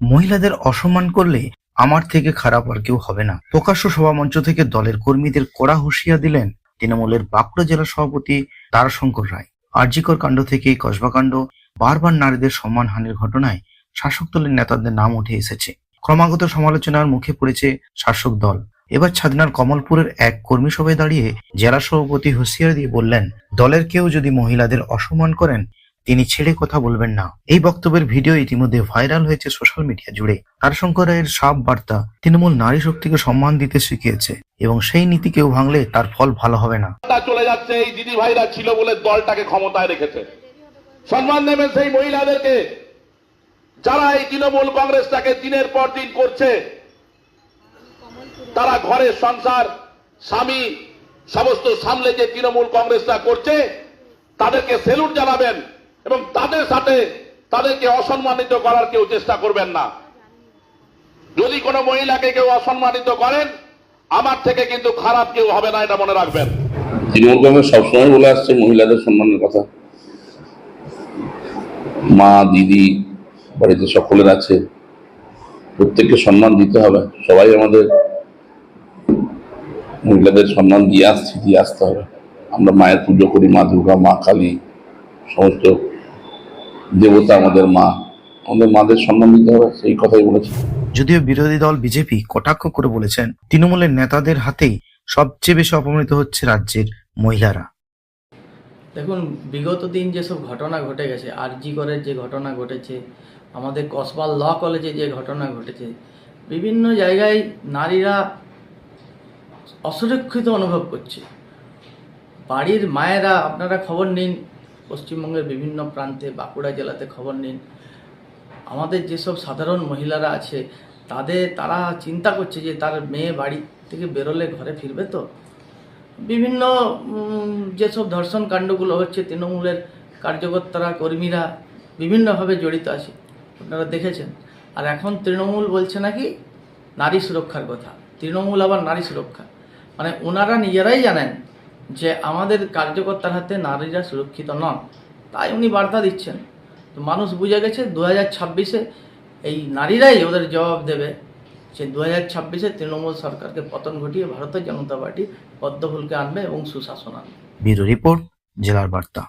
মহিলাদের অসম্মান করলে আমার থেকে খারাপ আর কেউ হবে না। প্রকাশ্য সভামঞ্চ থেকে দলের কর্মীদের কড়া হুঁশিয়া দিলেন তৃণমূলের বাঁকুড়া জেলা সভাপতি তারাশঙ্কর রায়। আরজিকর কাণ্ড থেকে কসবাকাণ্ড বারবার নারীদের সম্মানহানির ঘটনায় শাসক দলের নেতাদের নাম উঠে এসেছে। ক্রমাগত সমালোচনার মুখে পড়েছে শাসক দল। এবার ছাদনার কমলপুরের এক কর্মী সভায় দাঁড়িয়ে জেলা সভাপতি হুঁশিয়ারি দিয়ে বললেন, দলের কেউ যদি মহিলাদের অসম্মান করেন তিনি ছেড়ে কথা বলবেন না। এই বক্তব্যের ভিডিও ইতিমধ্যে ভাইরাল হয়েছে সোশ্যাল মিডিয়া জুড়ে। তারশঙ্কর রায়ের সাপ বার্তা তৃণমূল নারী শক্তিকে সম্মান দিতে শিখিয়েছে এবং সেই নীতি কেউ ভাঙলে তার ফল ভালো হবে না। চলে যাচ্ছে, এই দিদি ভাইরা ছিল বলে দলটাকে ক্ষমতায় রেখেছে। সম্মান দেবেন সেই মহিলাদেরকে যারা এই তৃণমূল কংগ্রেসটাকে দিনের পর দিন করছে। তারা ঘরের সংসার, স্বামী, সমস্ত সামলে যে তৃণমূল কংগ্রেসটা করছে, তাদেরকে সেলুট জানাবেন। এবং তাদের সাথে তাদেরকে অসম্মানিত করার কেউ চেষ্টা করবেন না। যদি কোনো মহিলাকে কেউ অসম্মানিত করেন, আমার থেকে কিন্তু খারাপ কেউ হবে না, এটা মনে রাখবেন। তৃণমূল কংগ্রেস সবসময় বলে আসছে, মহিলাদের সম্মানের কথা। মা, দিদি, বাড়িতে সকলের আছে। প্রত্যেককে সম্মান দিতে হবে। সবাই আমাদের মহিলাদের সম্মান দিয়ে আসছি, দিয়ে আসতে হবে। আমরা মায়ের পুজো করি, মা দুর্গা, মা কালী, সমস্ত দেবতা আমাদের মা। আমাদের মাদের সম্মান দিতে হবে সেই কথাই বলেছি। যদিও বিরোধী দল বিজেপি কটাক্ষ করে বলেছেন তৃণমূলের নেতাদের হাতেই সবচেয়ে বেশি অপমানিত হচ্ছে রাজ্যের মহিলারা। দেখুন বিগত দিন যেসব ঘটনা ঘটে গেছে আর জি করের যে ঘটনা ঘটেছে আমাদের কসবা ল কলেজে যে ঘটনা ঘটেছে বিভিন্ন জায়গায় নারীরা অসুরক্ষিত অনুভব করছে। বাড়ির মায়েরা আপনারা খবর নিন পশ্চিমবঙ্গের বিভিন্ন প্রান্তে, বাঁকুড়া জেলাতে খবর নিন। আমাদের যেসব সাধারণ মহিলারা আছে, তাদের, তারা চিন্তা করছে যে তার মেয়ে বাড়ি থেকে বেরোলে ঘরে ফিরবে তো? বিভিন্ন যেসব ধর্ষণ কাণ্ডগুলো হচ্ছে, তৃণমূলের কার্যকর্তারা, কর্মীরা বিভিন্নভাবে জড়িত আছে। আপনারা দেখেছেন? আর এখন তৃণমূল বলছে নাকি নারী সুরক্ষার কথা? তৃণমূল আবার নারী সুরক্ষা। মানে ওনারা নিজেরাই জানেন যে আমাদের কার্যকর্তার হাতে নারীরা সুরক্ষিত নন, তাই উনি বার্তা দিচ্ছেন। তো মানুষ বুঝে গেছে দু হাজার ছাব্বিশে এই নারীরাই ওদের জবাব দেবে যে দু হাজার ছাব্বিশে তৃণমূল সরকারকে পতন ঘটিয়ে ভারতের জনতা পার্টি পদ্মফুলকে আনবে এবং সুশাসন আনবে। ব্যুরো রিপোর্ট, জেলার বার্তা।